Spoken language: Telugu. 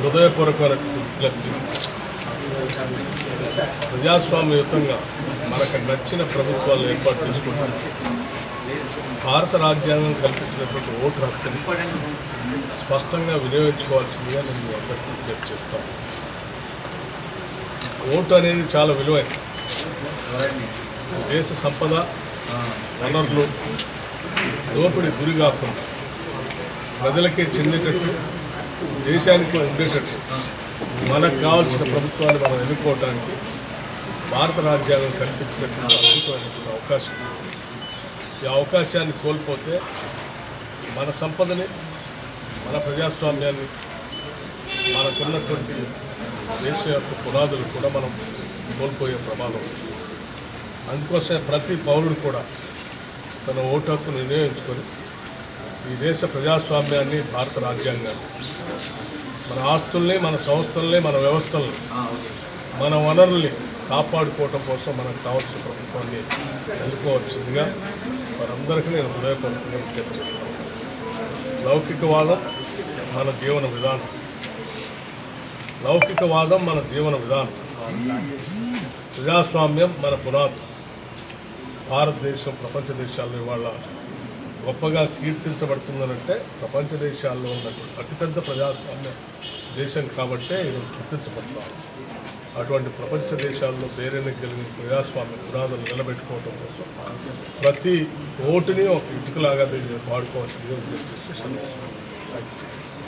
హృదయపూర్వకమైన విజ్ఞప్తి ప్రజాస్వామ్యయుతంగా మనకు నచ్చిన ప్రభుత్వాలను ఏర్పాటు చేసుకుంటాం భారత రాజ్యాంగం కల్పించినటువంటి ఓటు హక్కుని స్పష్టంగా వినియోగించుకోవాల్సిందిగా నేను అందరికీ విజ్ఞప్తి చేస్తాను ఓటు అనేది చాలా విలువైన దేశ సంపద వనరులు దోపిడి గురి కాకుండా ప్రజలకే చెందేటట్టు దేశానికి ఉండేటట్టు మనకు కావాల్సిన ప్రభుత్వాన్ని మనం ఎన్నుకోవడానికి భారత రాజ్యాంగం కల్పించినటువంటి అద్భుతమైనటువంటి అవకాశం. ఈ అవకాశాన్ని కోల్పోతే మన సంపదని మన ప్రజాస్వామ్యాన్ని మనకున్నటువంటి దేశ యొక్క పునాదులు కూడా మనం కోల్పోయే ప్రమాదం. అందుకోసమే ప్రతి పౌరుడు కూడా తన ఓటు హక్కును వినియోగించుకొని ఈ దేశ ప్రజాస్వామ్యాన్ని భారత రాజ్యాంగాన్ని మన ఆస్తుల్ని మన సంస్థల్ని మన వ్యవస్థల్ని మన వనరుల్ని కాపాడుకోవటం కోసం మనకు కావాల్సిన ప్రభుత్వాన్ని ఎన్నుకోవాల్సిందిగా వారందరికీ నేను హృదయపూర్వకంగా విజ్ఞప్తి చేస్తాను లౌకికవాదం మన జీవన విధానం. లౌకికవాదం మన జీవన విధానం. ప్రజాస్వామ్యం మన పునాది. భారతదేశం ప్రపంచ దేశాల్లో ఇవాళ గొప్పగా కీర్తించబడుతుందనంటే ప్రపంచ దేశాల్లో ఉన్నటువంటి అతిపెద్ద ప్రజాస్వామ్య దేశం కాబట్టే ఇది గుర్తించబడుతున్నాం అటువంటి ప్రపంచ దేశాల్లో పేరెన్ని కలిగిన ప్రజాస్వామ్య పునాదులు నిలబెట్టుకోవడం కోసం ప్రతి ఓటుని ఒక ఇటుకలాగా దీన్ని వాడుకోవాల్సిందిగా ఉద్దేశిస్తూ సందేశం థ్యాంక్ యూ